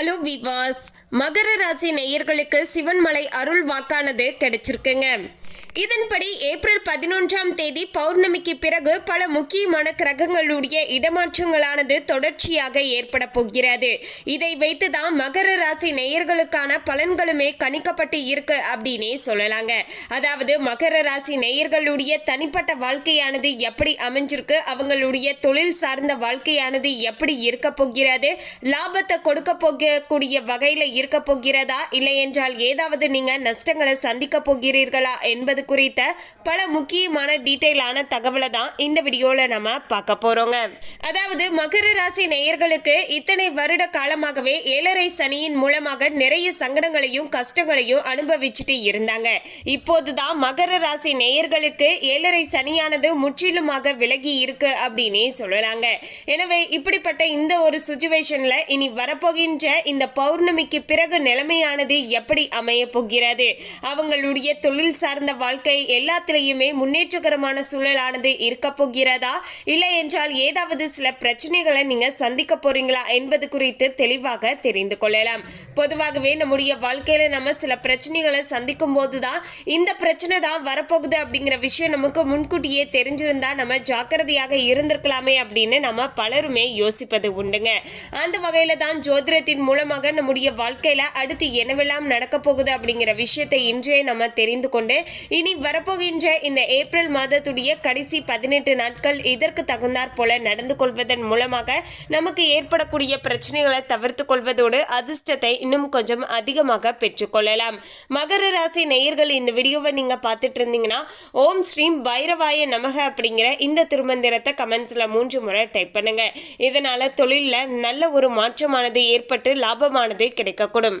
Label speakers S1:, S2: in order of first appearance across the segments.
S1: Hello விவாஸ் மகர ராசி நேயர்களுக்கு சிவன்மலை அருள் வாக்கானது கிடைச்சிருக்குங்க. இதன்படி ஏப்ரல் பதினொன்றாம் தேதி பௌர்ணமிக்கு பிறகு பல முக்கியமான கிரகங்களுடைய இடமாற்றங்களானது தொடர்ச்சியாக ஏற்பட போகிறது. இதை வைத்து தான் மகர ராசி நேயர்களுக்கான பலன்களுமே கணிக்கப்பட்டு இருக்கு அப்படின்னே சொல்லலாங்க. அதாவது மகர ராசி நேயர்களுடைய தனிப்பட்ட வாழ்க்கையானது எப்படி அமைஞ்சிருக்கு? அவங்களுடைய தொழில் சார்ந்த வாழ்க்கையானது எப்படி இருக்க போகிறது? லாபத்தை கொடுக்க போகக்கூடிய வகையில் இருக்க போகிறதா? இல்லை என்றால் ஏதாவது நீங்க நஷ்டங்களை சந்திக்க போகிறீர்களா என்று என்பது குறித்த பல முக்கியமான டீட்டெயிலான தகவலை தான் இந்த வீடியோவில் நம்ம பார்க்க போகிறோங்க அதாவது மகர ராசி நேயர்களுக்கு இத்தனை வருட காலமாகவே ஏழரை சனியின் மூலமாக நிறைய சங்கடங்களையும் கஷ்டங்களையும் அனுபவிச்சுட்டு இருந்தாங்க. இப்போதுதான் மகர ராசி நேயர்களுக்கு ஏழரை சனியானது முற்றிலுமாக விலகி இருக்கு அப்படின்னே சொல்லலாங்க. எனவே இப்படிப்பட்ட இந்த ஒரு சுச்சுவேஷன்ல இனி வரப்போகின்ற இந்த பௌர்ணமிக்கு பிறகு நிலைமையானது எப்படி அமைய போகிறது? அவங்களுடைய தொழில் சார்ந்த வாழ்க்கை எல்லாத்திலையுமே முன்னேற்றகரமான சூழலானது இருக்க போகிறதா? இல்லை என்றால் ஏதாவது சில பிரச்சனைகளை நீங்க சந்திக்க போறீங்களா என்பது குறித்து தெளிவாக தெரிந்து கொள்ளலாம். பொதுவாகவே நம்முடைய வாழ்க்கையில நம்ம சில பிரச்சனைகளை சந்திக்கும் போதுதான் இந்த பிரச்சனை தான் வரப்போகுது அப்படிங்கிற விஷயம் நமக்கு முன்கூட்டியே தெரிஞ்சிருந்தா நம்ம ஜாக்கிரதையாக இருந்திருக்கலாமே அப்படின்னு நம்ம பலருமே யோசிப்பது உண்டுங்க. அந்த வகையில தான் ஜோதிடத்தின் மூலமாக நம்முடைய வாழ்க்கையில அடுத்து என்னவெல்லாம் நடக்க போகுது அப்படிங்கிற விஷயத்தை இன்றே நம்ம தெரிந்து கொண்டு இனி வரப்போகின்ற இந்த ஏப்ரல் மாதத்துடைய கடைசி பதினெட்டு நாட்கள் இதற்கு தகுந்தாற் போல நடந்து கொள்வதன் மூலமாக நமக்கு ஏற்படக்கூடிய பிரச்சனைகளை தவிர்த்து கொள்வதோடு அதிர்ஷ்டத்தை இன்னும் கொஞ்சம் அதிகமாக பெற்றுக்கொள்ளலாம் மகர ராசி நேயர்கள் இந்த வீடியோவை நீங்க பார்த்துட்டு இருந்தீங்கன்னா ஓம் ஸ்ரீம் பைரவாய நமக அப்படிங்கிற இந்த திருமந்திரத்தை கமெண்ட்ஸ்ல மூன்று முறை டைப் பண்ணுங்க. இதனால தொழிலில் நல்ல ஒரு மாற்றமானது ஏற்பட்டு லாபமானது கிடைக்கக்கூடும்.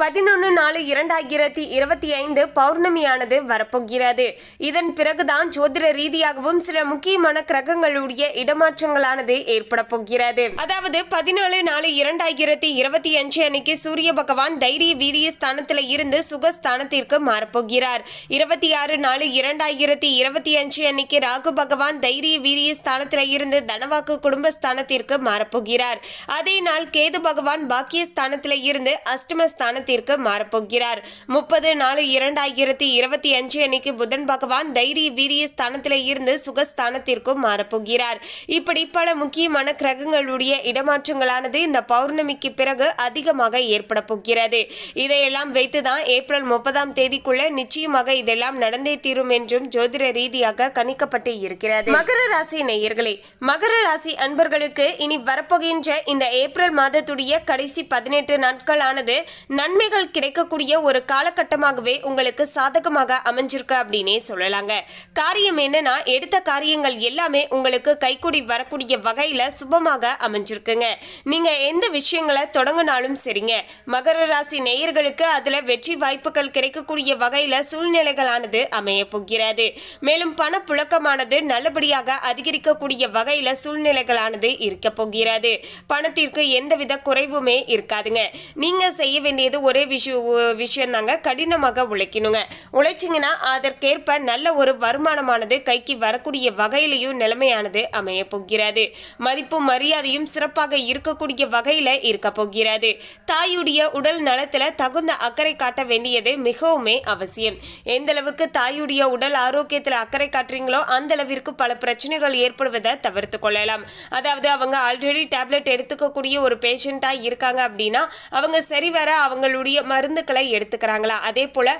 S1: பதினொன்று நாலு இரண்டாயிரத்தி இருபத்தி ஐந்து பௌர்ணமியானது வரப்போகிறது. இதன் பிறகுதான் ஜோதிட ரீதியாகவும் சில முக்கியமான கிரகங்களுடைய இடமாற்றங்களானது ஏற்பட போகிறது. அதாவது பதினாலு நாலு இரண்டாயிரத்தி இருபத்தி அஞ்சு அன்னைக்கு சூரிய பகவான் தைரிய வீரிய ஸ்தானத்தில் இருந்து சுகஸ்தானத்திற்கு மாறப்போகிறார். இருபத்தி ஆறு நாலு இரண்டாயிரத்தி இருபத்தி அஞ்சு அன்னைக்கு ராகு பகவான் தைரிய வீரிய ஸ்தானத்தில் இருந்து தனவாக்கு குடும்பஸ்தானத்திற்கு மாறப்போகிறார். அதே நாள் கேது பகவான் பாக்கிய ஸ்தானத்தில் இருந்து அஷ்டம ஸ்தானத்திற்கு மாறப்போகிறார். முப்பது நாலு இரண்டாயிரத்தி இருபத்தி அஞ்சு அன்னைக்கு புதன் பகவான் தைரிய வீரிய ஸ்தானத்தில் இருந்து சுகஸ்தானத்திற்கும் மாறப்போகிறார். இப்படி பல முக்கியமான கிரகங்களுடைய இடமாற்றங்களானது இந்த பௌர்ணமிக்கு பிறகு அதிகமாக ஏற்பட போகிறது. இதையெல்லாம் வைத்துதான் ஏப்ரல் முப்பதாம் தேதிக்குள்ள நிச்சயமாக இதெல்லாம் நடந்தே தீரும் என்றும் ஜோதிட ரீதியாக கணிக்கப்பட்டு இருக்கிறது. மகர ராசி நேயர்களே மகர ராசி அன்பர்களுக்கு இனி வரப்போகின்ற இந்த ஏப்ரல் மாதத்துடைய கடைசி பதினெட்டு நாட்களானது நன்மை நன்மைகள் கிடைக்கக்கூடிய ஒரு காலகட்டமாகவே உங்களுக்கு சாதகமாக அமைஞ்சிருக்கு அப்படின்னே சொல்லலாங்க. காரியம் என்னன்னா எடுத்த காரியங்கள் எல்லாமே உங்களுக்கு கைக்கூடி வரக்கூடிய வகையில சுபமாக அமைஞ்சிருக்குங்க. நீங்க எந்த விஷயங்களை தொடங்கினாலும் சரிங்க. மகர ராசி நேயர்களுக்கு அதுல வெற்றி வாய்ப்புகள் கிடைக்கக்கூடிய வகையில சூழ்நிலைகளானது அமைய போகிறது. மேலும் பணப்புழக்கமானது நல்லபடியாக அதிகரிக்கக்கூடிய வகையில சூழ்நிலைகளானது இருக்க போகிறது. பணத்திற்கு எந்தவித குறைவுமே இருக்காதுங்க. நீங்க செய்ய வேண்டியது ஒரே விஷயம் விஷயம் தாங்க கடினமாக உழைக்கணுங்க. உழைச்சிங்கன்னா அதற்கேற்ப நல்ல ஒரு வருமானமானது கைக்கு வரக்கூடிய வகையிலையும் நிலைமையானது அமைய போகிறது. மதிப்பும் மரியாதையும் சிறப்பாக இருக்கக்கூடிய வகையில இருக்க போகிறது. தாயுடைய உடல் நலத்துல தகுந்த அக்கறை காட்ட வேண்டியது மிகவுமே அவசியம். எந்த அளவுக்கு தாயுடைய உடல் ஆரோக்கியத்துல அக்கறை காட்டுறீங்களோ அந்த அளவிற்கு பல பிரச்சனைகள் ஏற்படுவதை தவிர்த்து கொள்ளலாம். அதாவது அவங்க ஆல்ரெடி டேப்லெட் எடுத்துக்கக்கூடிய ஒரு பேஷண்ட்டாக இருக்காங்க அப்படின்னா அவங்க சரிவர அவங்களுடைய மருந்துகளை எடுத்துக்கிறாங்களா? அதே போல்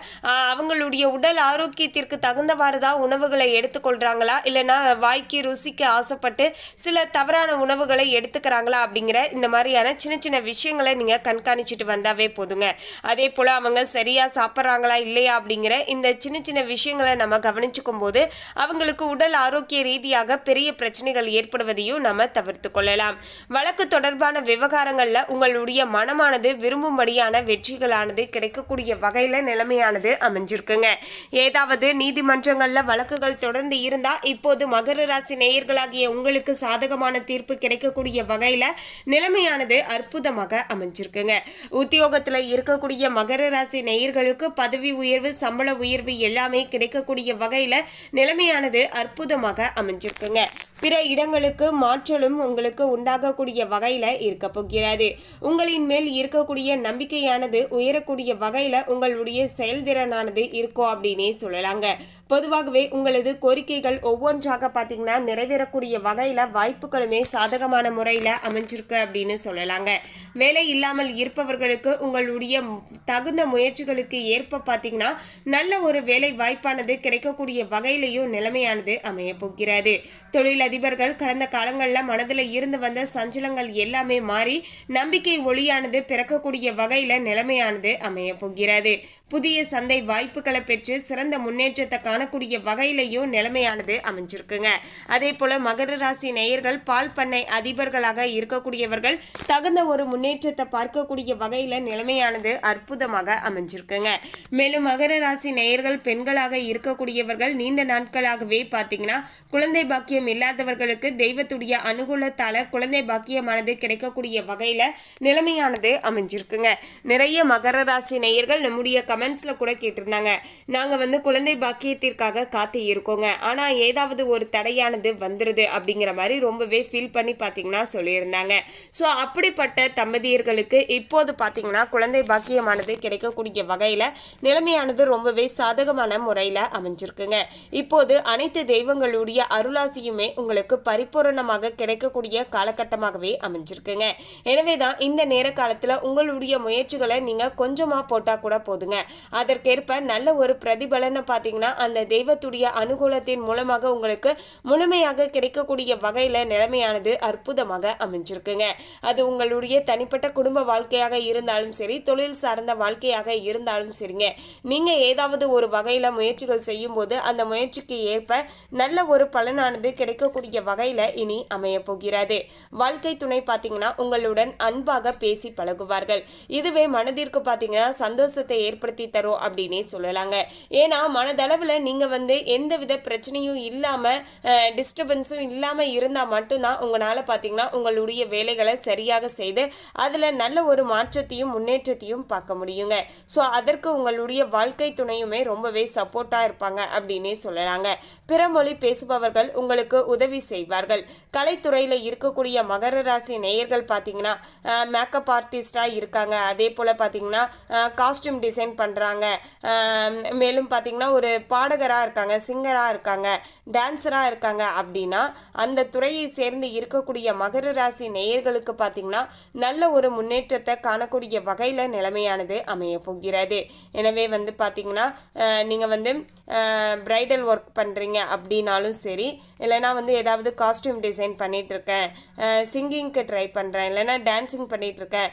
S1: அவங்களுடைய உடல் ஆரோக்கியத்திற்கு தகுந்தவாறு தான் உணவுகளை எடுத்துக்கொள்கிறாங்களா இல்லைன்னா வாய்க்கு ருசிக்கு ஆசைப்பட்டு சில தவறான உணவுகளை எடுத்துக்கிறாங்களா அப்படிங்கிற இந்த மாதிரியான சின்ன சின்ன விஷயங்களை நீங்கள் கண்காணிச்சுட்டு வந்தாவே போதுங்க. அதே போல் அவங்க சரியாக சாப்பிட்றாங்களா இல்லையா அப்படிங்கிற இந்த சின்ன சின்ன விஷயங்களை நம்ம கவனிச்சுக்கும் போது அவங்களுக்கு உடல் ஆரோக்கிய ரீதியாக பெரிய பிரச்சனைகள் ஏற்படுவதையும் நம்ம தவிர்த்து கொள்ளலாம். வழக்கு தொடர்பான விவகாரங்களில் உங்களுடைய மனமானது விரும்பும்படியான வெற்றி வெற்றிகளானது கிடைக்கக்கூடிய வகையில் நிலைமையானது அமைஞ்சிருக்குங்க. ஏதாவது நீதிமன்றங்களில் வழக்குகள் தொடர்ந்து இருந்தால் இப்போது மகர ராசி நேயர்களாகிய உங்களுக்கு சாதகமான தீர்ப்பு கிடைக்கக்கூடிய வகையில் நிலைமையானது அற்புதமாக அமைஞ்சிருக்குங்க. உத்தியோகத்தில் இருக்கக்கூடிய மகர ராசி நேயர்களுக்கு பதவி உயர்வு சம்பள உயர்வு எல்லாமே கிடைக்கக்கூடிய வகையில் நிலைமையானது அற்புதமாக அமைஞ்சிருக்குங்க. பிற இடங்களுக்கு மாற்றலும் உங்களுக்கு உண்டாகக்கூடிய வகையில் இருக்க போகிறது. உங்களின் மேல் இருக்கக்கூடிய நம்பிக்கையானது உயரக்கூடிய வகையில் உங்களுடைய செயல்திறனானது இருக்கும் அப்படின்னே சொல்லலாங்க. பொதுவாகவே உங்களது கோரிக்கைகள் ஒவ்வொன்றாக பார்த்தீங்கன்னா நிறைவேறக்கூடிய வகையில் வாய்ப்புகளுமே சாதகமான முறையில் அமைஞ்சிருக்கு அப்படின்னு சொல்லலாங்க. வேலை இல்லாமல் இருப்பவர்களுக்கு உங்களுடைய தகுந்த முயற்சிகளுக்கு ஏற்ப பார்த்தீங்கன்னா நல்ல ஒரு வேலை வாய்ப்பானது கிடைக்கக்கூடிய வகையிலையும் நிலைமையானது அமைய போகிறது. அதிபர்கள் கடந்த காலங்களில் மனதில் இருந்து வந்த சஞ்சலங்கள் எல்லாமே மாறி நம்பிக்கை ஒளியானது பிறக்கக்கூடிய வகையில் நிலைமையானது அமைய போகிறது. புதிய சந்தை வாய்ப்புகளை பெற்று சிறந்த முன்னேற்றத்தை காணக்கூடிய வகையிலையும் நிலைமையானது அமைஞ்சிருக்குங்க. அதே போல மகர ராசி நேயர்கள் பால் பண்ணை அதிபர்களாக இருக்கக்கூடியவர்கள் தகுந்த ஒரு முன்னேற்றத்தை பார்க்கக்கூடிய வகையில் நிலைமையானது அற்புதமாக அமைஞ்சிருக்குங்க. மேலும் மகர ராசி நேயர்கள் பெண்களாக இருக்கக்கூடியவர்கள் நீண்ட நாட்களாகவே பார்த்தீங்கன்னா குழந்தை பாக்கியம் இல்லாத இல்லாதவர்களுக்கு தெய்வத்துடைய அனுகூலத்தால் குழந்தை பாக்கியமானது கிடைக்கக்கூடிய வகையில் நிலைமையானது அமைஞ்சிருக்குங்க. நிறைய மகர ராசி நேயர்கள் நம்முடைய கமெண்ட்ஸில் கூட கேட்டிருந்தாங்க. நாங்கள் வந்து குழந்தை பாக்கியத்திற்காக காத்து இருக்கோங்க. ஆனால் ஏதாவது ஒரு தடையானது வந்துடுது அப்படிங்கிற மாதிரி ரொம்பவே ஃபீல் பண்ணி பார்த்தீங்கன்னா சொல்லியிருந்தாங்க. ஸோ அப்படிப்பட்ட தம்பதியர்களுக்கு இப்போது பார்த்தீங்கன்னா குழந்தை பாக்கியமானது கிடைக்கக்கூடிய வகையில் நிலைமையானது ரொம்பவே சாதகமான முறையில் அமைஞ்சிருக்குங்க. இப்போது அனைத்து தெய்வங்களுடைய அருளாசியுமே உங்களுக்கு பரிபூரணமாக கிடைக்கக்கூடிய காலகட்டமாகவே அமைஞ்சிருக்குங்க. எனவே தான் இந்த நேர காலத்தில் உங்களுடைய முயற்சிகளை நீங்கள் கொஞ்சமாக போட்டால் கூட போதுங்க. அதற்கேற்ப நல்ல ஒரு பிரதிபலனை பார்த்தீங்கன்னா அந்த தெய்வத்துடைய அனுகூலத்தின் மூலமாக உங்களுக்கு முழுமையாக கிடைக்கக்கூடிய வகையில் நிலைமையானது அற்புதமாக அமைஞ்சிருக்குங்க. அது உங்களுடைய தனிப்பட்ட குடும்ப வாழ்க்கையாக இருந்தாலும் சரி தொழில் சார்ந்த வாழ்க்கையாக இருந்தாலும் சரிங்க. நீங்கள் ஏதாவது ஒரு வகையில் முயற்சிகள் செய்யும்போது அந்த முயற்சிக்கு ஏற்ப நல்ல ஒரு பலனானது கிடைக்கக்கூடிய வகையில் இனி அமைய போகிறது வாழ்க்கை துணை பார்த்தீங்கன்னா உங்களுடன் அன்பாக பேசி பழகுவார்கள். இதுவே மனதிற்கு பார்த்தீங்கன்னா சந்தோஷத்தை ஏற்படுத்தி தரும் அப்படின்னே சொல்லலாங்க. ஏன்னா மனதளவில் நீங்கள் வந்து எந்த வித பிரச்சனையும் இல்லாமல் டிஸ்டர்பன்ஸும் இல்லாமல் இருந்தால் மட்டும்தான் உங்களால் பார்த்தீங்கன்னா உங்களுடைய வேலைகளை சரியாக செய்து அதில் நல்ல ஒரு மாற்றத்தையும் முன்னேற்றத்தையும் பார்க்க முடியுங்க. ஸோ அதற்கு உங்களுடைய வாழ்க்கை துணையுமே ரொம்பவே சப்போர்ட்டாக இருப்பாங்க அப்படின்னே சொல்லலாங்க. பிற மொழி பேசுபவர்கள் உங்களுக்கு உதவி செய்வார்கள். கலைத்துறையில் இருக்கக்கூடிய மகர ராசி நேயர்கள் பார்த்தீங்கன்னா மேக்கப் ஆர்டிஸ்டாக இருக்காங்க. அதே போல் பார்த்தீங்கன்னா காஸ்டியூம் டிசைன் பண்ணுறாங்க மேலும் பார்த்தீங்கன்னா ஒரு பாடகராக இருக்காங்க சிங்கராக இருக்காங்க டான்ஸராக இருக்காங்க அப்படின்னா அந்த துறையை சேர்ந்து இருக்கக்கூடிய மகர ராசி நேயர்களுக்கு பார்த்தீங்கன்னா நல்ல ஒரு முன்னேற்றத்தை காணக்கூடிய வகையில் நிலைமையானது அமைய போகிறது. எனவே வந்து பார்த்தீங்கன்னா நீங்கள் வந்து பிரைடல் ஒர்க் பண்ணுறீங்க அப்படின்னாலும் சரி இல்லைனா வந்து ஏதாவது காஸ்டியூம் டிசைன் பண்ணிகிட்ருக்கேன் சிங்கிங்க்கு ட்ரை பண்ணுறேன் இல்லைனா டான்ஸிங் பண்ணிகிட்ருக்கேன்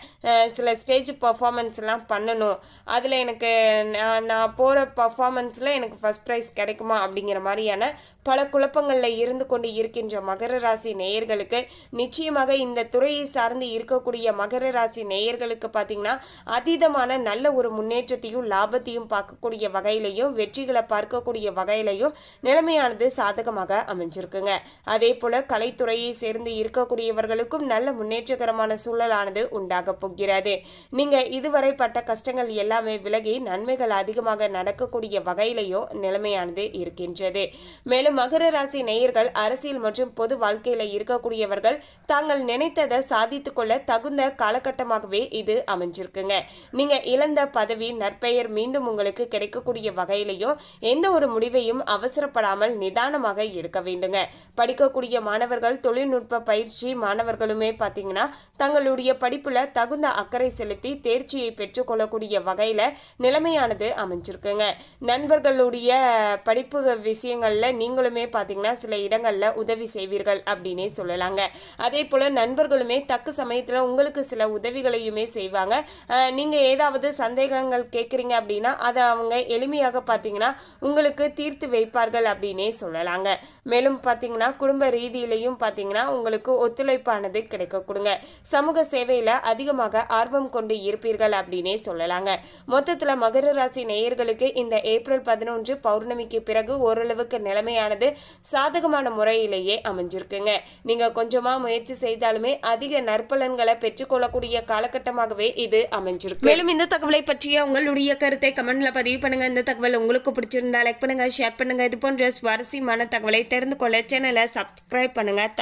S1: சில ஸ்டேஜ் பர்ஃபாமன்ஸ்லாம் பண்ணணும். அதில் எனக்கு நான் நான் போகிற பர்ஃபாமன்ஸில் எனக்கு ஃபஸ்ட் ப்ரைஸ் கிடைக்குமா அப்படிங்கிற மாதிரியான பல குழப்பங்களில் இருந்து கொண்டு இருக்கின்ற மகர ராசி நேயர்களுக்கு நிச்சயமாக இந்த துறையை சார்ந்து இருக்கக்கூடிய மகர ராசி நேயர்களுக்கு பார்த்திங்கன்னா அதீதமான நல்ல ஒரு முன்னேற்றத்தையும் லாபத்தையும் பார்க்கக்கூடிய வகையிலையும் வெற்றிகளை பார்க்கக்கூடிய வகையிலையும் நிலைமையானது சாதகமாக அமைஞ்சிருக்குங்க அதே போல் கலைத்துறையை சேர்ந்து இருக்கக்கூடியவர்களுக்கும் நல்ல முன்னேற்றகரமான சூழலானது உண்டாக போகிறது. நீங்கள் இதுவரை பட்ட கஷ்டங்கள் எல்லாமே விலகி நன்மைகள் அதிகமாக நடக்கக்கூடிய வகையிலையும் நிலைமையானது இருக்கின்றது. மேலும் மகர ராசி நேயர்கள் அரசியல் மற்றும் பொது வாழ்க்கையில் இருக்கக்கூடியவர்கள் தாங்கள் நினைத்ததை சாதித்துக் கொள்ள தகுந்த காலகட்டமாகவே இது அமைஞ்சிருக்குங்க. நீங்க இழந்த பதவி நற்பெயர் மீண்டும் உங்களுக்கு கிடைக்கக்கூடிய வகையிலையும் எந்த ஒரு முடிவையும் அவசரப்படாமல் நிதானமாக எடுக்க வேண்டும். வேண்டுங்க படிக்கக்கூடிய மாணவர்கள் தொழில்நுட்ப பயிற்சி மாணவர்களுமே பார்த்தீங்கன்னா தங்களுடைய படிப்புல தகுந்த அக்கறை செலுத்தி தேர்ச்சியை பெற்றுக்கொள்ளக்கூடிய வகையில நிலைமையானது அமைஞ்சிருக்குங்க. நண்பர்களுடைய படிப்பு விஷயங்கள்ல நீங்களுமே பார்த்தீங்கன்னா சில இடங்களில் உதவி செய்வீர்கள் அப்படின்னே சொல்லலாங்க. அதே போல் நண்பர்களுமே தக்க சமயத்தில் உங்களுக்கு சில உதவிகளையுமே செய்வாங்க. நீங்கள் ஏதாவது சந்தேகங்கள் கேட்குறீங்க அப்படின்னா அதை அவங்க எளிமையாக பார்த்தீங்கன்னா உங்களுக்கு தீர்த்து வைப்பார்கள் அப்படின்னே சொல்லலாங்க. மேலும் பார்த்தீங்கன்னா குடும்ப ரீதியிலையும் பார்த்தீங்கன்னா உங்களுக்கு ஒத்துழைப்பானது கிடைக்க கொடுங்க. சமூக சேவையில் அதிகமாக ஆர்வம் கொண்டு இருப்பீர்கள் அப்படின்னே சொல்லலாங்க. மொத்தத்தில் மகர ராசி நேயர்களுக்கு இந்த ஏப்ரல் பதினொன்று பௌர்ணமிக்கு பிறகு ஓரளவுக்கு நிலைமையானது சாதகமான முறையிலேயே அமைஞ்சிருக்குங்க. நீங்கள் கொஞ்சமாக முயற்சி செய்தாலுமே அதிக நற்பலன்களை பெற்றுக்கொள்ளக்கூடிய காலகட்டமாகவே இது அமைஞ்சிருக்கு. மேலும் இந்த தகவலை பற்றிய உங்களுடைய கருத்தை கமெண்ட்ல பதிவு பண்ணுங்க. இந்த தகவல் உங்களுக்கு பிடிச்சிருந்தா லைக் பண்ணுங்க ஷேர் பண்ணுங்க. இது போன்ற சுவாரஸ்யமான தகவலை தெரிந்து கொள்ள சேனலை சப்ஸ்கிரைப் பண்ணுங்க.